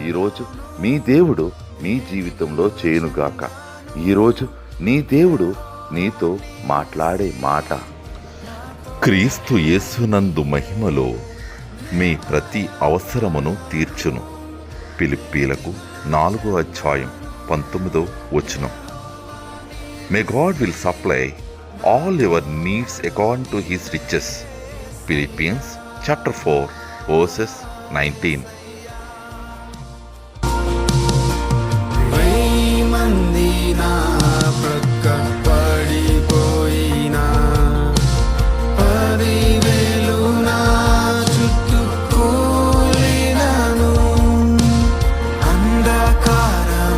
ఈరోజు మీ దేవుడు మీ జీవితంలో చేయనుగాక. ఈరోజు నీ దేవుడు నీతో మాట్లాడే మాట. క్రీస్తు యేసునందు మహిమలో మీ ప్రతి అవసరమును తీర్చును. పిలిప్పీలకు నాలుగో అధ్యాయం పంతొమ్మిదో వచనం. May God will supply all your needs according to his riches Philippians chapter four verses nineteen